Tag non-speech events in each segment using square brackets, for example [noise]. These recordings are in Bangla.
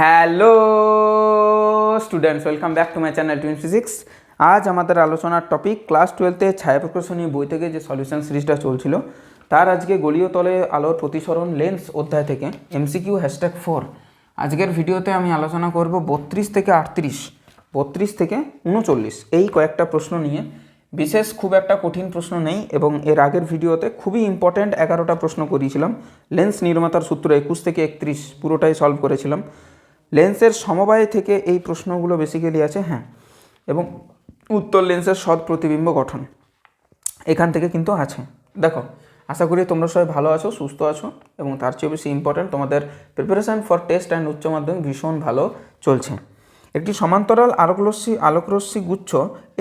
Hello students, welcome back to my channel twin physics. আজ আমাদের আলোচনার টপিক, ক্লাস টুয়েলভে ছায়াপ্রকাশনী বই থেকে যে সলিউশন সিরিজটা চলছিল, তার আজকে গলীয় তলে আলোর প্রতিসরণ লেন্স অধ্যায় থেকে, এমসিকিউ হ্যাশট্যাগ ফোর। আজকের ভিডিওতে আমি আলোচনা করব বত্রিশ থেকে আটত্রিশ, বত্রিশ থেকে উনচল্লিশ, এই কয়েকটা প্রশ্ন নিয়ে। বিশেষ খুব একটা কঠিন প্রশ্ন নেই এবং এর আগের ভিডিওতে খুবই ইম্পর্ট্যান্ট এগারোটা প্রশ্ন করিয়েছিলাম। লেন্স নির্মাতার সূত্র একুশ থেকে একত্রিশ, পুরোটাই সলভ করেছিলাম। লেন্সের সমবায় থেকে এই প্রশ্নগুলো বেসিক্যালি আছে হ্যাঁ এবং উত্তর লেন্সের সৎ প্রতিবিম্ব গঠন এখান থেকে কিন্তু আছে। দেখো, আশা করি তোমরা সবাই ভালো আছো, সুস্থ আছো, এবং তার চেয়ে বেশি ইম্পর্ট্যান্ট তোমাদের প্রিপারেশান ফর টেস্ট অ্যান্ড উচ্চ মাধ্যমিক ভীষণ ভালো চলছে। একটি সমান্তরাল আলোকরশ্মি আলোকরশ্মি গুচ্ছ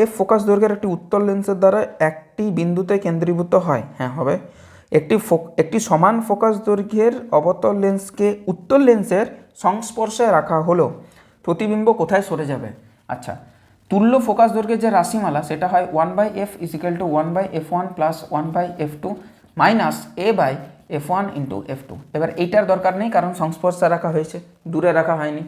এফ ফোকাস দৈর্ঘ্যের একটি উত্তর লেন্সের দ্বারা একটি বিন্দুতে কেন্দ্রীভূত হয়। হ্যাঁ হবে। একটি একটি সমান ফোকাস দৈর্ঘ্যের অবতল লেন্সকে উত্তর লেন্সের সংস্পর্শে রাখা হলো। প্রতিবিম্ব কোথায় সরে যাবে? আচ্ছা তুল্য ফোকাস দৈর্ঘ্যের যে রাশিমালা, সেটা হয় one by F equal to one by F one plus one by F two minus A by F one into F two এবার এইটার দরকার নেই, কারণ সংস্পর্শে রাখা হয়েছে, দূরে রাখা হয়নি।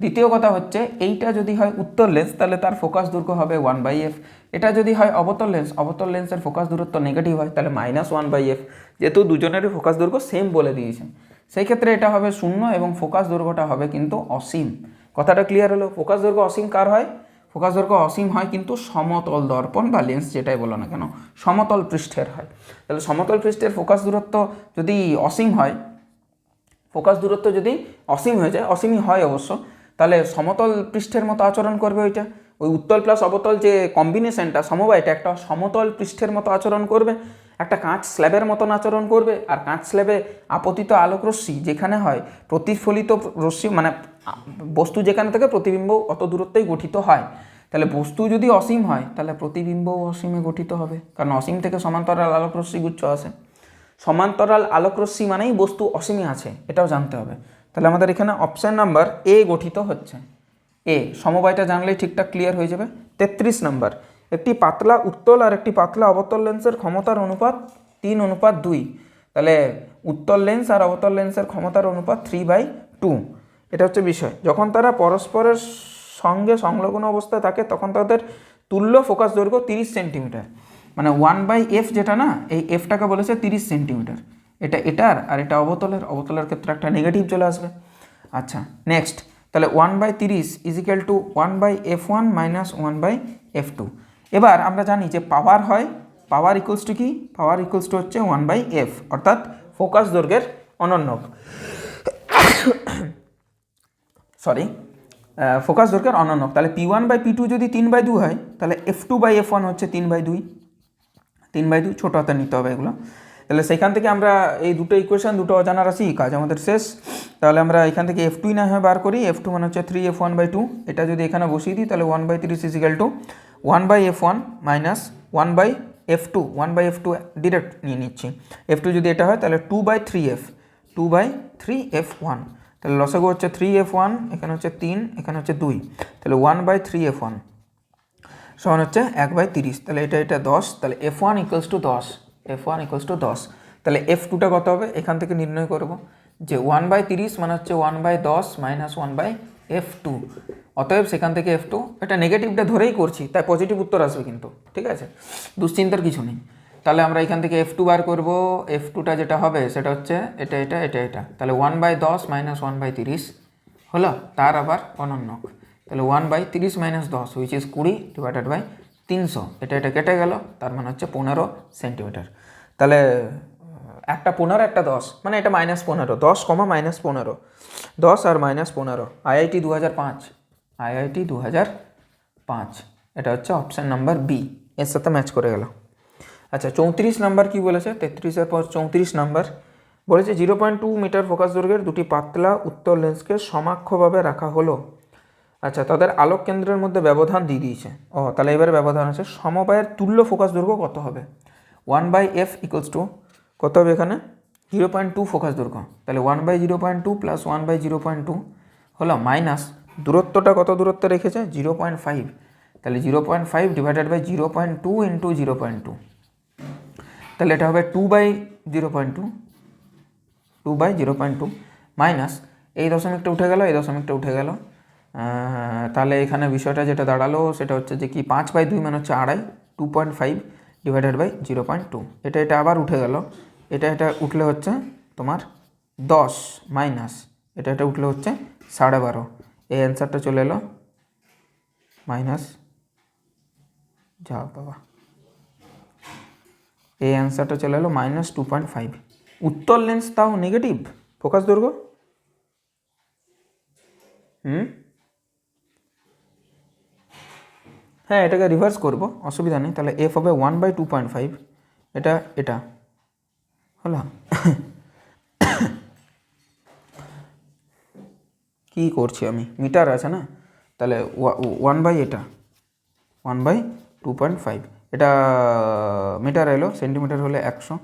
দ্বিতীয় কথা হচ্ছে, এইটা যদি হয় উত্তর লেন্স তাহলে তার ফোকাস দৈর্ঘ্য হবে ওয়ান বাই এফ এটা যদি হয় অবতল লেন্স অবতল লেন্সের ফোকাস দূরত্ব নেগেটিভ হয়, তাহলে মাইনাস ওয়ান বাই এফ যেহেতু দুজনেরই ফোকাস দৈর্ঘ্য সেম বলে দিয়েছে সেই ক্ষেত্রে এটা হবে শূন্য এবং ফোকাস দৈর্ঘ্যটা হবে কিন্তু অসীম। কথাটা ক্লিয়ার হলো? ফোকাস দৈর্ঘ্য অসীম কার হয়? ফোকাস দৈর্ঘ্য অসীম হয় কিন্তু সমতল দর্পণ বা লেন্স যেটাই বলো না কেন, সমতল পৃষ্ঠের হয়। তাহলে সমতল পৃষ্ঠের ফোকাস দূরত্ব যদি অসীম হয়, ফোকাস দূরত্ব যদি অসীম হয়ে যায়, অসীমই হয় অবশ্য, তাহলে সমতল পৃষ্ঠের মতো আচরণ করবে ওইটা। ওই উত্তল প্লাস অবতল যে কম্বিনেশনটা সমবায়টা, একটা সমতল পৃষ্ঠের মতো আচরণ করবে। একটা কাঁচ স্ল্যাবের মতন আচরণ করবে আর কাঁচ স্ল্যাবে আপতিত আলোক রশ্মি যেখানে হয়, প্রতিফলিত রশ্মি মানে বস্তু যেখানে থেকে প্রতিবিম্ব অত দূরত্বেই গঠিত হয়। তাহলে বস্তু যদি অসীম হয়, তাহলে প্রতিবিম্বও অসীমে গঠিত হবে। কারণ অসীম থেকে সমান্তরাল আলোক রশ্মি গুচ্ছ আসে সমান্তরাল আলোকরশ্মি মানেই বস্তু অসীমে আছে, এটাও জানতে হবে। তাহলে আমাদের এখানে অপশান নাম্বার এ গঠিত হচ্ছে। এ সমবায়টা জানলেই ঠিকঠাক ক্লিয়ার হয়ে যাবে। তেত্রিশ নাম্বার একটি পাতলা উত্তল আর একটি পাতলা অবতল লেন্সের ক্ষমতার অনুপাত তিন অনুপাত দুই। তাহলে উত্তল লেন্স আর অবতল লেন্সের ক্ষমতার অনুপাত থ্রি বাই টু এটা হচ্ছে বিষয়। যখন তারা পরস্পরের সঙ্গে সংলগ্ন অবস্থায় থাকে, তখন তাদের তুল্য ফোকাস দৈর্ঘ্য তিরিশ সেন্টিমিটার। মানে ওয়ান বাই এফ যেটা না, এই এফটাকে বলেছে তিরিশ সেন্টিমিটার। এটা এটার আর এটা অবতলের। অবতলের ক্ষেত্রে একটা নেগেটিভ চলে আসবে। আচ্ছা নেক্সট তাহলে ওয়ান বাই তিরিশ equal to one by F one minus one by F two এবার আমরা জানি যে পাওয়ার হয় পাওয়ার ইকুয়ালস টু কি? পাওয়ার ইকুয়ালস টু হচ্ছে ওয়ান বাই এফ অর্থাৎ ফোকাস দৈর্ঘ্যের অনন্যক। সরি ফোকাস দৈর্ঘ্যের অনন্যক। তাহলে P one by P two যদি তিন বাই দু হয়, তাহলে F two by F one হচ্ছে তিন বাই দুই। তিন বাই দুই ছোটো হাতে নিতে হবে এগুলো। তাহলে সেখান থেকে আমরা এই দুটো ইকুয়েশন দুটো অজানা রাশি কাজ আমাদের শেষ। তাহলে আমরা এখান থেকে এফ টুই না হয় বার করি। এফ টু মানে হচ্ছে three F one by two এটা যদি এখানে বসিয়ে দিই, তাহলে one by three equal two one by F one minus one by F two one by F two direct নিয়ে নিচ্ছি। এফ টু যদি এটা হয়, তাহলে two by three F two by three F one তাহলে লসাগু হচ্ছে থ্রি এফ ওয়ান এখানে হচ্ছে তিন, এখানে হচ্ছে দুই। তাহলে one by three F one সমান হচ্ছে এক বাই তিরিশ। তাহলে এটা এটা দশ, তাহলে এফ ওয়ান ইকুয়ালস টু দশ এফ ওয়ান ইকুয়ালস টু দশ। তাহলে এফ টুটা কত হবে? এখান থেকে নির্ণয় করব যে ওয়ান বাই তিরিশ মানে হচ্ছে ওয়ান বাই দশ minus one by F two অতএব সেখান থেকে এফ টু এটা নেগেটিভটা ধরেই করছি, তাই পজিটিভ উত্তর আসবে কিন্তু, ঠিক আছে? দুশ্চিন্তার কিছু নেই। তাহলে আমরা এখান থেকে এফ টু বার করব। এফ টুটা যেটা হবে, সেটা হচ্ছে এটা এটা এটা এটা। তাহলে ওয়ান বাই দশ মাইনাস ওয়ান বাই তিরিশ হলো, তার আবার অনন্যক। তাহলে ওয়ান বাই তিরিশ মাইনাস দশ হুইচ ইজ কুড়ি ডিভাইডেড বাই তিনশো। এটা এটা কেটে গেল, তার মানে হচ্ছে পনেরো সেন্টিমিটার তাহলে একটা পনেরো, একটা দশ। মানে এটা মাইনাস পনেরো। দশ কমা মাইনাস পনেরো। দশ আর মাইনাস পনেরো। আইআইটি দু হাজার পাঁচ। আইআইটি দু হাজার পাঁচ। এটা হচ্ছে অপশান নাম্বার বি এর সাথে ম্যাচ করে গেল আচ্ছা চৌত্রিশ নাম্বার কি বলেছে? তেত্রিশের পর চৌত্রিশ নাম্বার বলেছে zero point two metre focus দৈর্ঘ্যের দুটি পাতলা উত্তর লেন্সকে সমাক্ষভাবে রাখা হলো। আচ্ছা তাদের আলোক কেন্দ্রের মধ্যে ব্যবধান দিয়ে দিয়েছে। ও, তাহলে এবারে ব্যবধান আছে। সমবায়ের তুল্য ফোকাস দৈর্ঘ্য কত হবে? One by F equals to কত হবে এখানে জিরো পয়েন্ট টু ফোকাস দৈর্ঘ্য তাহলে one by zero point two plus one by zero point two হলো মাইনাস দূরত্বটা কত দূরত্ব রেখেছে জিরো পয়েন্ট ফাইভ তাহলে zero point five divided by zero point two into zero point two তাহলে এটা হবে two by zero point two two by zero point two minus এই দশমিকটা উঠে গেল এই দশমিকটা উঠে গেল তাহলে এখানে বিষয়টা যেটা দাঁড়াল সেটা হচ্ছে যে কি পাঁচ বাই দুই মানে হচ্ছে আড়াই two point five divided by zero point two এটা এটা আবার উঠে গেল এটা এটা উঠলে হচ্ছে তোমার দশ মাইনাস এটা এটা উঠলে হচ্ছে সাড়ে বারো। এই অ্যান্সারটা চলে এলো। মাইনাস যা বাবা। এই অ্যান্সারটা চলে এলো মাইনাস টু পয়েন্ট ফাইভ উত্তর লেন্স তাও নেগেটিভ ফোকাস দৈর্ঘ্য হুম? হ্যাঁ এটাকে রিভার্স করব। অসুবিধা নেই। তাহলে এফ হবে one by two point five এটা এটা। হলো। কী করছি আমি? মিটার আছে না? তাহলে ওয়ান বাই এটা। One by two point five এটা, মিটার এলো সেন্টিমিটার হলে একশো,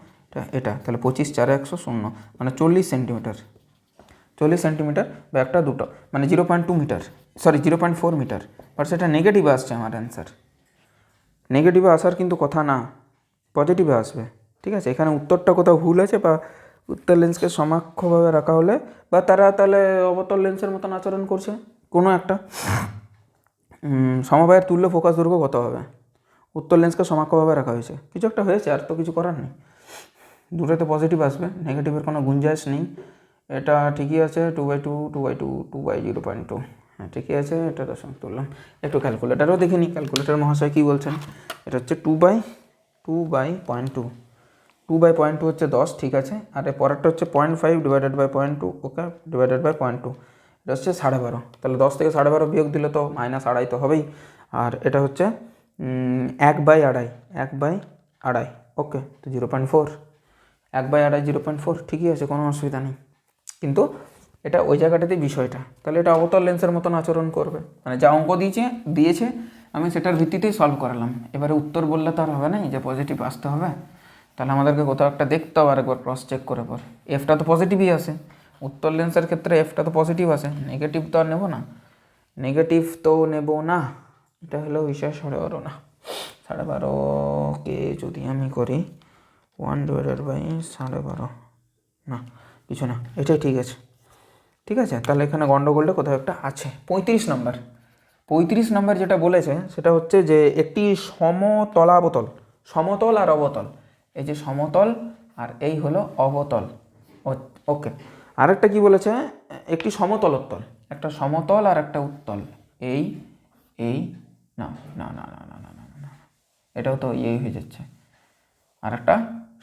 এটা তাহলে পঁচিশ চারে একশো শূন্য মানে চল্লিশ সেন্টিমিটার চল্লিশ সেন্টিমিটার বা একটা দুটো মানে zero point two metre. Sorry zero point four metre. But সেটা নেগেটিভে আসছে আমার অ্যান্সার নেগেটিভে আসার কিন্তু কথা না পজিটিভে আসবে। ঠিক আছে? এখানে উত্তরটা কোথাও ভুল আছে বা উত্তর লেন্সকে সমাক্ষভাবে রাখা হলে বা তারা তাহলে অবতল লেন্সের মতন আচরণ করছে? কোনো একটা। সমবায়ের তুল্য ফোকাস দৈর্ঘ্য কত হবে? উত্তর লেন্সকে সমাক্ষভাবে রাখা হয়েছে। কিছু একটা হয়েছে, আর তো কিছু করার নেই। দুটোতে পজিটিভ আসবে নেগেটিভের কোনো গুঞ্জাইশ নেই। এটা ঠিকই আছে two by two two by two two by zero point two হ্যাঁ ঠিকই আছে, এটা দশমিক তুললাম। একটু ক্যালকুলেটারও দেখে নিই ক্যালকুলেটার মহাশয় কী বলছেন? এটা হচ্ছে two by two by point two two by point two হচ্ছে দশ, ঠিক আছে? আর পরেরটা হচ্ছে point five divided by point two okay divided by point two এটা হচ্ছে সাড়ে বারো। তাহলে দশ থেকে সাড়ে বারো বিয়োগ দিলে তো মাইনাস আড়াই তো হবেই। আর এটা হচ্ছে এক বাই আড়াই, এক বাই আড়াই ওকে তো জিরো পয়েন্ট ফোর এক বাই আড়াই জিরো পয়েন্ট ফোর ঠিকই আছে, কোনো অসুবিধা নেই। কিন্তু এটা ওই জায়গাটাতেই বিষয়টা। তাহলে এটা অবতল লেন্সের মতন আচরণ করবে। মানে যা অঙ্ক দিয়েছে দিয়েছে, আমি সেটার ভিত্তিতেই সলভ করালাম। এবারে উত্তর বললে তো আর হবে না যে পজিটিভ আসতে হবে। তাহলে আমাদেরকে কোথাও একটা দেখতে হবে আরেকবার ক্রস চেক করে পর। এফটা তো পজিটিভই আসে উত্তর লেন্সের ক্ষেত্রে এফটা তো পজিটিভ আসে নেগেটিভ তো আর নেব না। নেগেটিভ তো নেব না। এটা হলো বিষয়, সাড়ে বারো না। সাড়ে বারোকে যদি আমি করি ওয়ান ডিভাইডেড বাই সাড়ে বারো না, কিছু না। এটাই ঠিক আছে। ঠিক আছে? তাহলে এখানে গন্ডগোলটা কোথাও একটা আছে। পঁয়ত্রিশ নম্বর। পঁয়ত্রিশ নম্বর যেটা বলেছে, সেটা হচ্ছে যে একটি সমতলাবতল, সমতল আর অবতল। এই যে সমতল আর এই হলো অবতল। ওকে। আরেকটা কি বলেছে? একটি সমতল উত্তল একটা সমতল আর একটা উত্তল। এই এই না না না না না না না না, এটাও তো ইয়ে হয়ে যাচ্ছে। আর একটা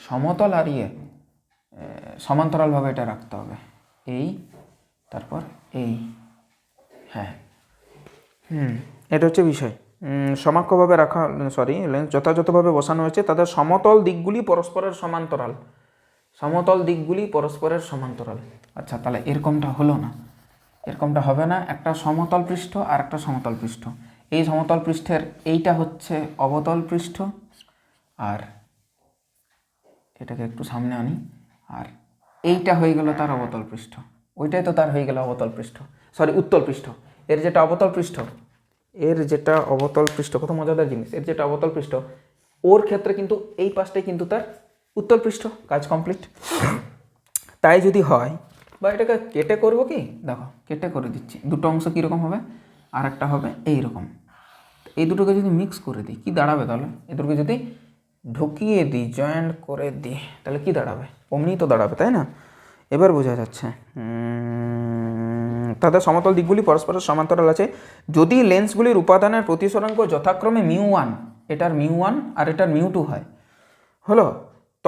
সমতল আর ইয়ে সমান্তরালভাবে এটা রাখতে হবে। এই তারপর এই। হ্যাঁ। হুম এটা হচ্ছে বিষয়। সমাক্ষভাবে রাখা সরি লেন্স যথাযথভাবে বসানো হয়েছে। তাদের সমতল দিকগুলি পরস্পরের সমান্তরাল। সমতল দিকগুলি পরস্পরের সমান্তরাল। আচ্ছা তাহলে এরকমটা হলো না। এরকমটা হবে না। একটা সমতল পৃষ্ঠ আর একটা সমতল পৃষ্ঠ। এই সমতল পৃষ্ঠের এইটা হচ্ছে অবতল পৃষ্ঠ আর এটাকে একটু সামনে আনি। আর এইটা হয়ে গেল তার অবতল পৃষ্ঠ। ওইটাই তো তার হয়ে গেল অবতল পৃষ্ঠ। সরি উত্তল পৃষ্ঠ। এর যেটা অবতল পৃষ্ঠ এর যেটা অবতল পৃষ্ঠ, কত মজাদার জিনিস, এর যেটা অবতল পৃষ্ঠ, ওর ক্ষেত্রে কিন্তু এই পাশটাই কিন্তু তার উত্তল পৃষ্ঠ, কাজ কমপ্লিট তাই যদি হয়, বা এটাকে কেটে করব কি? দেখো, কেটে করে দিচ্ছি। দুটো অংশ কীরকম হবে? আর একটা হবে এই রকম এই দুটোকে যদি মিক্স করে দিই, কি দাঁড়াবে তাহলে? এই দুটোকে যদি ঢুকিয়ে দিই জয়েন্ট করে দিই, তাহলে কী দাঁড়াবে? অমনি তো দাঁড়াবে, তাই না? এবার বোঝা যাচ্ছে। তাদের সমতল দিকগুলি পরস্পরের সমান্তরাল আছে। যদি লেন্সগুলির উপাদানের প্রতিসরাঙ্ক যথাক্রমে মিউ ওয়ান এটার মিউ ওয়ান আর এটার মিউ টু হয়, হলো? ত,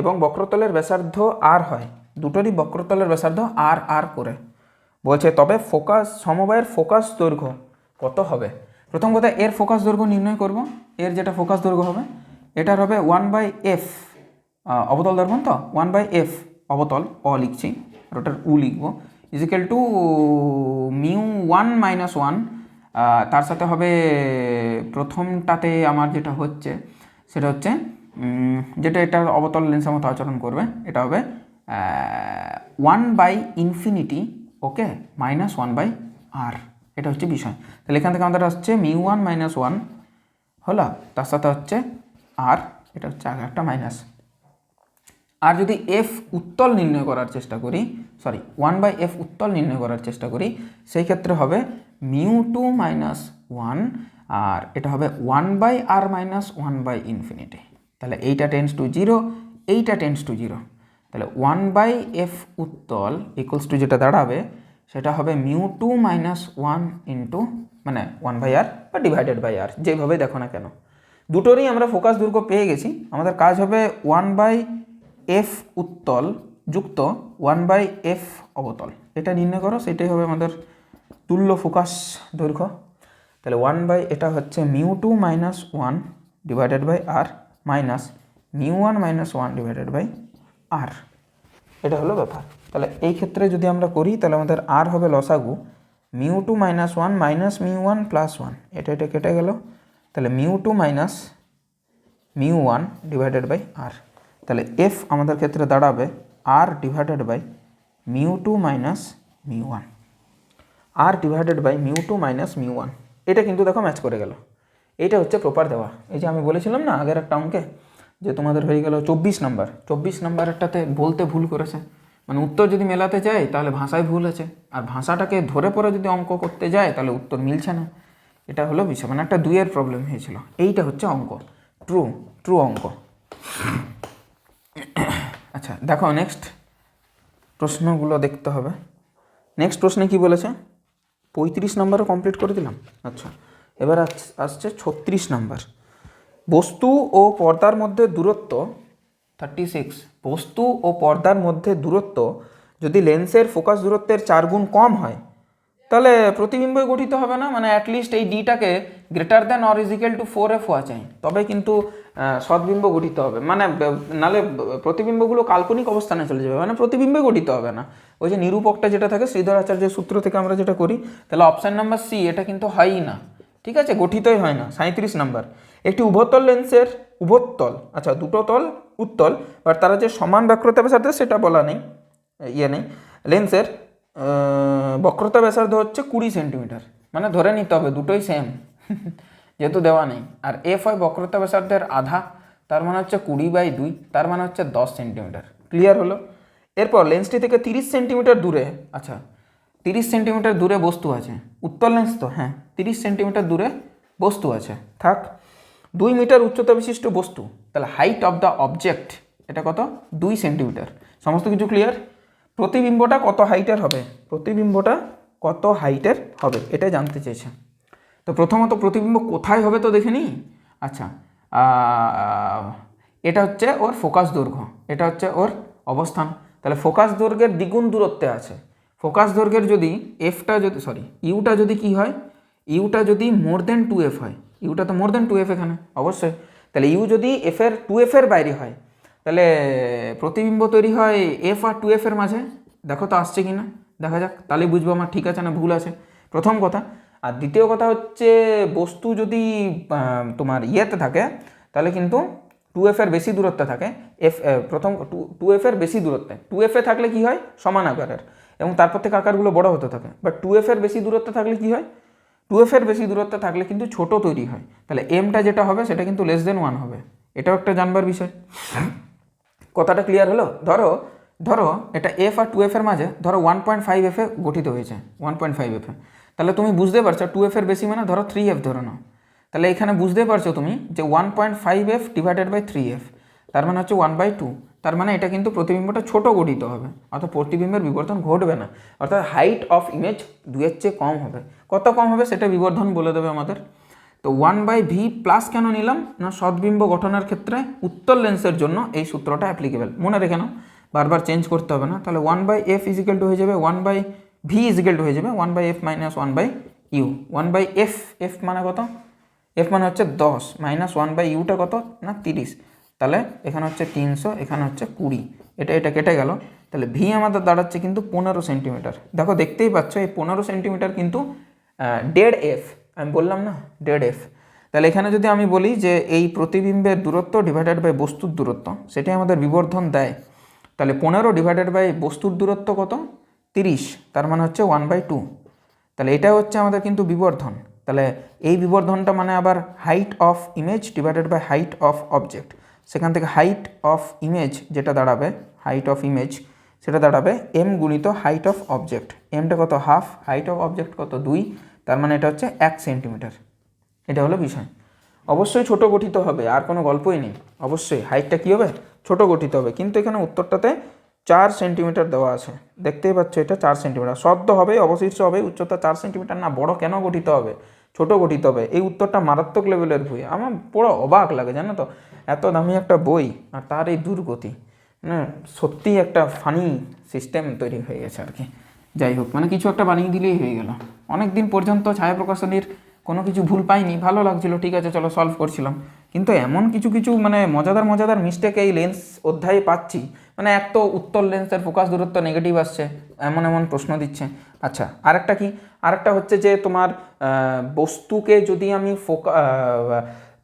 এবং বক্রতলের ব্যাসার্ধ আর হয়, দুটোরই বক্রতলের ব্যাসার্ধ আর আর করে। বলছে, তবে ফোকাস সমবায়ের ফোকাস দৈর্ঘ্য কত হবে? প্রথম কথা, এর ফোকাস দৈর্ঘ্য নির্ণয় করব। এর যেটা ফোকাস দৈর্ঘ্য হবে, এটার হবে ওয়ান বাই এফ অবতল দর্পণ তো? ওয়ান বাই এফ অবতল, অ লিখছি, আর ওটার উ লিখব। Equal to mu one minus one তার সাথে হবে প্রথমটাতে আমার যেটা হচ্ছে, সেটা হচ্ছে যেটা এটা অবতল লেন্সের মতো আচরণ করবে, এটা হবে one by infinity okay minus one by R এটা হচ্ছে বিষয়। তাহলে এখান থেকে আমাদের হচ্ছে মিউ ওয়ান মাইনাস ওয়ান হলো, তার সাথে হচ্ছে আর এটা হচ্ছে আগে একটা মাইনাস আর যদি এফ উত্তল নির্ণয় করার চেষ্টা করি সরি ওয়ান বাই এফ উত্তল নির্ণয় করার চেষ্টা করি, সেই ক্ষেত্রে হবে মিউ টু মাইনাস ওয়ান আর এটা হবে one by R minus one by infinity তাহলে এইটা টেন্স টু জিরো এইটা টেন্স টু জিরো তাহলে ওয়ান বাই এফ উত্তল ইকুয়ালস টু যেটা দাঁড়াবে, সেটা হবে mu two minus one into মানে ওয়ান বাই আর বা ডিভাইডেড বাই আর যেভাবে দেখো না কেন। দুটোরই আমরা ফোকাস দুর্গ পেয়ে গেছি। আমাদের কাজ হবে ওয়ান বাই এফ উত্তল যুক্ত ওয়ান বাই এফ অবতল। এটা নির্ণয় করো, সেটাই হবে আমাদের তুল্য ফোকাস দৈর্ঘ্য। তাহলে ওয়ান বাই এটা হচ্ছে mu two minus one divided by R minus mu one minus one divided by R এটা হলো ব্যাপার। তাহলে এই ক্ষেত্রে যদি আমরা করি, তাহলে আমাদের আর হবে লসাগু। Mu two minus one minus mu one plus one এটা এটা কেটে গেল। তাহলে mu two minus mu one divided by R তাহলে এফ আমাদের ক্ষেত্রে দাঁড়াবে R divided by mu two minus mu one R divided by mu two minus mu one এটা কিন্তু দেখো ম্যাচ করে গেল। এইটা হচ্ছে প্রপার দেওয়া। এই যে আমি বলেছিলাম না আগের একটা অঙ্কে, যে তোমাদের হয়ে গেল চব্বিশ নাম্বার চব্বিশ নাম্বারেরটাতে বলতে ভুল করেছে। মানে উত্তর যদি মেলাতে যায়, তাহলে ভাষায় ভুল আছে। আর ভাষাটাকে ধরে পরে যদি অঙ্ক করতে যায়, তাহলে উত্তর মিলছে না। এটা হলো বিষয়। মানে একটা দুইয়ের প্রবলেম হয়েছিল। এইটা হচ্ছে অঙ্ক। ট্রু ট্রু অঙ্ক। [coughs] আচ্ছা দেখো নেক্সট প্রশ্নগুলো দেখতে হবে। নেক্সট প্রশ্নে কি বলেছে? পঁয়ত্রিশ নাম্বারও কমপ্লিট করে দিলাম। আচ্ছা এবার আস- আসছে ছত্রিশ নাম্বার বস্তু ও পর্দার মধ্যে দূরত্ব থার্টি সিক্স বস্তু ও পর্দার মধ্যে দূরত্ব যদি লেন্সের ফোকাস দূরত্বের চার গুণ কম হয় তাহলে প্রতিবিম্বই গঠিত হবে না? মানে অ্যাটলিস্ট এই ডিটাকে greater than or equal to four F হওয়া চাই। তবে কিন্তু সদ্বিম্ব গঠিত হবে। মানে নালে প্রতিবিম্বগুলো কাল্পনিক অবস্থানে চলে যাবে। মানে প্রতিবিম্বে গঠিত হবে না। ওই যে নিরূপকটা যেটা থাকে শ্রীধর আচার্যের সূত্র থেকে আমরা যেটা করি, তাহলে অপশান নাম্বার সি এটা কিন্তু হয়ই না। ঠিক আছে? গঠিতই হয় না। সাঁত্রিশ নাম্বার। একটি উভতল লেন্সের, উভতল আচ্ছা দুটো তল, উত্তল বাট তারা যে সমান বক্রতা ব্যাসার্ধ, সেটা বলা নেই ইয়ে নেই। লেন্সের বক্রতা ব্যাসার্ধ হচ্ছে কুড়ি সেন্টিমিটার। মানে ধরে নিতে হবে, দুটোই সেম [laughs] যেহেতু দেওয়া নেই। আর এফ হয় বক্রতা ব্যাসার্ধের আধা, তার মানে হচ্ছে কুড়ি বাই দুই, তার মানে হচ্ছে দশ সেন্টিমিটার। ক্লিয়ার হলো? এরপর লেন্সটি থেকে তিরিশ সেন্টিমিটার দূরে আচ্ছা তিরিশ সেন্টিমিটার দূরে বস্তু আছে। উত্তর লেন্স তো হ্যাঁ তিরিশ সেন্টিমিটার দূরে বস্তু আছে। থাক, দুই মিটার উচ্চতা বিশিষ্ট বস্তু, তাহলে হাইট অফ দ্য অবজেক্ট এটা কত? দুই সেন্টিমিটার। সমস্ত কিছু ক্লিয়ার প্রতিবিম্বটা কত হাইটের হবে? প্রতিবিম্বটা কত হাইটের হবে? এটা জানতে চেয়েছে। তো প্রথমত প্রতিবিম্ব কোথায় হবে তো দেখে নিই। আচ্ছা এটা হচ্ছে ওর ফোকাস দৈর্ঘ্য। এটা হচ্ছে ওর অবস্থান। তাহলে ফোকাস দৈর্ঘ্যের দ্বিগুণ দূরত্বে আছে। ফোকাস দৈর্ঘ্যের যদি এফটা যদি সরি ইউটা যদি কি হয়? ইউটা যদি মোর দেন টু এফ হয়। ইউটা তো মোর দেন টু এফ এখানে, অবশ্যই। তাহলে ইউ যদি এফের, টু এফের বাইরে হয় তাহলে প্রতিবিম্ব তৈরি হয় এফ আর টু এফের মাঝে। দেখো তো আসছে কি না দেখা যাক। তাহলে বুঝব আমার ঠিক আছে না ভুল আছে। প্রথম কথা। আর দ্বিতীয় কথা হচ্ছে, বস্তু যদি তোমার ইয়েতে থাকে, তাহলে কিন্তু টু এফের বেশি দূরত্বে থাকে। এফ প্রথম টু টু এফের বেশি দূরত্বে। টু এফে থাকলে কি হয়? সমান আকারের। এবং তারপর থেকে আকারগুলো বড় হতে থাকে। বাট টু এফের বেশি দূরত্বে থাকলে কি হয়? টু এফের বেশি দূরত্বে থাকলে কিন্তু ছোট তৈরি হয়। তাহলে এমটা যেটা হবে, সেটা কিন্তু লেস দেন ওয়ান হবে। এটাও একটা জানবার বিষয়। কথাটা ক্লিয়ার হলো? ধরো ধরো এটা এফ আর টু এফ এর মাঝে, ধরো ওয়ান পয়েন্ট ফাইভ এফে গঠিত হয়েছে ওয়ান পয়েন্ট ফাইভ এফে তাহলে তুমি বুঝতে পারছ টু এফ এর বেশি মানে ধরো থ্রি এফ ধরো না তাহলে এখানে বুঝতে পারছ তুমি যে one point five F divided by three F তার মানে হচ্ছে ওয়ান বাই টু তার মানে এটা কিন্তু প্রতিবিম্বটা ছোট গঠিত হবে, অর্থাৎ প্রতিবিম্বের বিবর্ধন ঘটবে না। অর্থাৎ হাইট অফ ইমেজ দুয়ের চেয়ে কম হবে। কত কম হবে সেটা বিবর্ধন বলে দেবে আমাদের। তো ওয়ান বাই ভি প্লাস কেন নিলাম? না সদ্বিম্ব গঠনের ক্ষেত্রে উত্তর লেন্সের জন্য এই সূত্রটা অ্যাপ্লিকেবল মনে রেখে নাও, বারবার চেঞ্জ করতে হবে না। তাহলে one by F equal to হয়ে যাবে one by V equal to হয়ে যাবে one by F minus one by U one by F F মানে কত? এফ মানে হচ্ছে দশ মাইনাস ওয়ান বাই ইউটা কত? না, তিরিশ। তাহলে এখানে হচ্ছে তিনশো, এখানে হচ্ছে কুড়ি। এটা এটা কেটে গেল। তাহলে ভি আমাদের দাঁড়াচ্ছে কিন্তু পনেরো সেন্টিমিটার দেখো, দেখতেই পাচ্ছ, এই পনেরো সেন্টিমিটার কিন্তু ডেড এফ আমি বললাম না ডেড এফ তাহলে এখানে যদি আমি বলি যে এই প্রতিবিম্বের দূরত্ব ডিভাইডেড বাই বস্তুর দূরত্ব, সেটাই আমাদের বিবর্ধন দেয়। তাহলে পনেরো ডিভাইডেড বাই বস্তুর দূরত্ব কত? তিরিশ, তার মানে হচ্ছে ওয়ান বাই টু তাহলে এটা হচ্ছে আমাদের কিন্তু বিবর্ধন। তাহলে এই বিবর্ধনটা মানে আবার height of image divided by height of object সেখান থেকে হাইট অফ ইমেজ যেটা দাঁড়াবে হাইট অফ ইমেজ সেটা দাঁড়াবে এম গুণিত হাইট অফ অবজেক্ট এমটা কত? হাফ হাইট অফ অবজেক্ট কত? দুই। তার মানে এটা হচ্ছে এক সেন্টিমিটার। এটা হলো বিষয়। অবশ্যই ছোট গঠিত হবে, আর কোনো গল্পই নেই। অবশ্যই হাইটটা কী হবে? ছোট গঠিত হবে। কিন্তু এখানে উত্তরটাতে চার সেন্টিমিটার দেওয়া আছে। দেখতেই পাচ্ছ এটা চার সেন্টিমিটার। সদ্য হবে, অবশিষ্ট হবে, উচ্চতা চার সেন্টিমিটার না, বড় কেন গঠিত হবে? ছোট গঠিত হবে। এই উত্তরটা মারাত্মক লেভেলের বই। আমার পুরো অবাক লাগে, জানো তো? এত দামি একটা বই, আর তার এই দুর্গতি। মানে সত্যিই একটা ফানি সিস্টেম তৈরি হয়ে গেছে আর কি। যাই হোক মানে কিছু একটা বানিয়ে দিলেই হয়ে গেল। অনেক দিন পর্যন্ত ছায়া প্রকাশনীর কোনো কিছু ভুল পাইনি, ভালো লাগছিল, ঠিক আছে, চলো সলভ করছিলাম। কিন্তু এমন কিছু কিছু মানে মজাদার মজাদার মিস্টেক এই লেন্স অধ্যায়ে পাচ্ছি। মানে এক তো উত্তর লেন্সের ফোকাস দূরত্ব নেগেটিভ আসছে, এমন এমন প্রশ্ন দিচ্ছে। আচ্ছা আরেকটা কি? আরেকটা হচ্ছে যে তোমার বস্তুকে যদি আমি ফোকা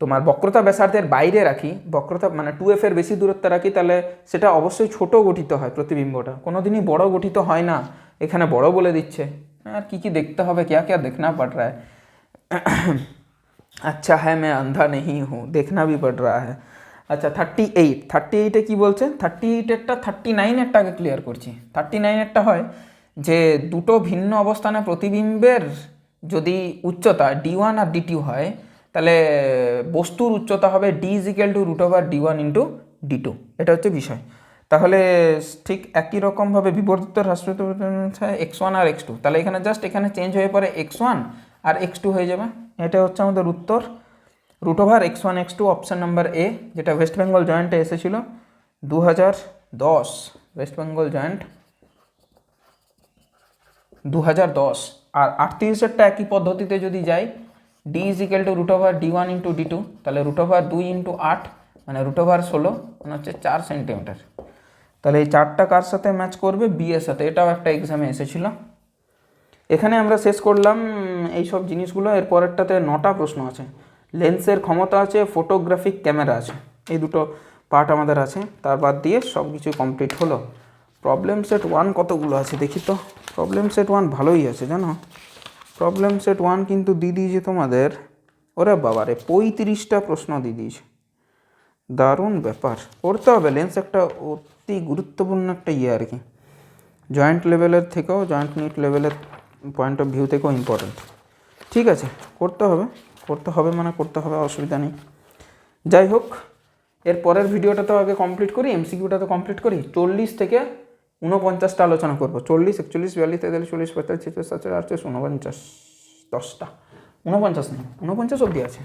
তোমার বক্রতা ব্যাসার্ধের বাইরে রাখি, বক্রতা মানে টু এফের বেশি দূরত্ব রাখি, তাহলে সেটা অবশ্যই ছোট গঠিত হয় প্রতিবিম্বটা। কোনোদিনই বড় গঠিত হয় না। এখানে বড় বলে দিচ্ছে। আর কি কি দেখতে হবে क्या क्या देखना पड़ रहा है अच्छा है मैं अंधा नहीं हूँ देखना भी पड़ रहा है আচ্ছা থার্টি এইট থার্টি এইটে কী বলছে থার্টি এইটেরটা থার্টি নাইনেরটা আগে ক্লিয়ার করছি থার্টি নাইনেরটা হয় যে দুটো ভিন্ন অবস্থানে প্রতিবিম্বের যদি উচ্চতা ডি ওয়ান আর ডি টু হয় তাহলে বস্তুর উচ্চতা হবে D equal to root over D one into D two এটা হচ্ছে বিষয় তাহলে ঠিক একই রকমভাবে বিবর্তিত রাষ্ট্রীয় এক্স ওয়ান আর এক্স টু তাহলে এখানে জাস্ট এখানে চেঞ্জ হয়ে পড়ে এক্স ওয়ান আর এক্স টু হয়ে যাবে। এটা হচ্ছে আমাদের উত্তর। Root over X one X two option number A যেটা ওয়েস্ট বেঙ্গল জয়েন্টে এসেছিল দু হাজার দশ। ওয়েস্ট বেঙ্গল জয়েন্ট দু হাজার দশ। আর আটত্রিশেরটা একই পদ্ধতিতে যদি যাই D is equal to root over D one into D two তাহলে রুট ওভার দুই ইন্টু আট মানে রুট ওভার ষোলো মানে হচ্ছে চার সেন্টিমিটার তাহলে এই চারটা কার সাথে ম্যাচ করবে? বি এর সাথে। এটাও একটা এক্সামে এসেছিল। এখানে আমরা শেষ করলাম এই সব জিনিসগুলো। এর পরেরটাতে নটা প্রশ্ন আছে। লেন্সের ক্ষমতা আছে ফটোগ্রাফিক ক্যামেরা আছে। এই দুটো পার্ট আমাদের আছে। তার বাদ দিয়ে সব কিছু কমপ্লিট হলো। প্রবলেম সেট ওয়ান কতগুলো আছে দেখি তো? প্রবলেম সেট ওয়ান ভালোই আছে, জানো? প্রবলেম সেট ওয়ান কিন্তু দিয়ে দিয়েছে তোমাদের, ওরে বাবারে, পঁয়ত্রিশটা প্রশ্ন দিয়ে দিয়েছে। দারুণ ব্যাপার। করতে হবে লেন্স একটা অতি গুরুত্বপূর্ণ একটা ইয়ে আর কি। জয়েন্ট লেভেলের থেকেও জয়েন্ট নিট লেভেলের পয়েন্ট অফ ভিউ থেকেও ইম্পর্ট্যান্ট ঠিক আছে, করতে হবে। করতে হবে মানে করতে হবে, অসুবিধা নেই। যাই হোক, এর পরের ভিডিওটা তো আগে কমপ্লিট করি এমসিকিউটা তো কমপ্লিট করি। চল্লিশ থেকে ঊনপঞ্চাশটা আলোচনা করব। চল্লিশ, একচল্লিশ, বিয়াল্লিশ, তেতাল্লিশ, চল্লিশ, পঁয়তাল্লিশ, ছেচল্লিশ, সাতচল্লিশ, আটচল্লিশ, ঊনপঞ্চাশ, দশটা। ঊনপঞ্চাশ নেই, ঊনপঞ্চাশ অবধি আছে।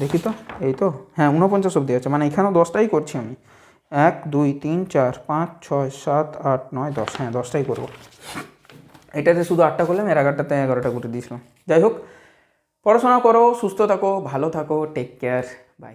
দেখি তো, এই তো? হ্যাঁ ঊনপঞ্চাশ অব্দি আছে। মানে এখানেও দশটাই করছি আমি। এক, দুই, তিন, চার, পাঁচ, ছয়, সাত, আট, নয়, দশ। হ্যাঁ দশটাই করব। এটাতে শুধু আটটা করলাম, এর এগারোটাতে এগারোটা করে দিয়েছিলাম। যাই হোক, পড়াশোনা করো, সুস্থ থাকো, ভালো থাকো টেক কেয়ার বাই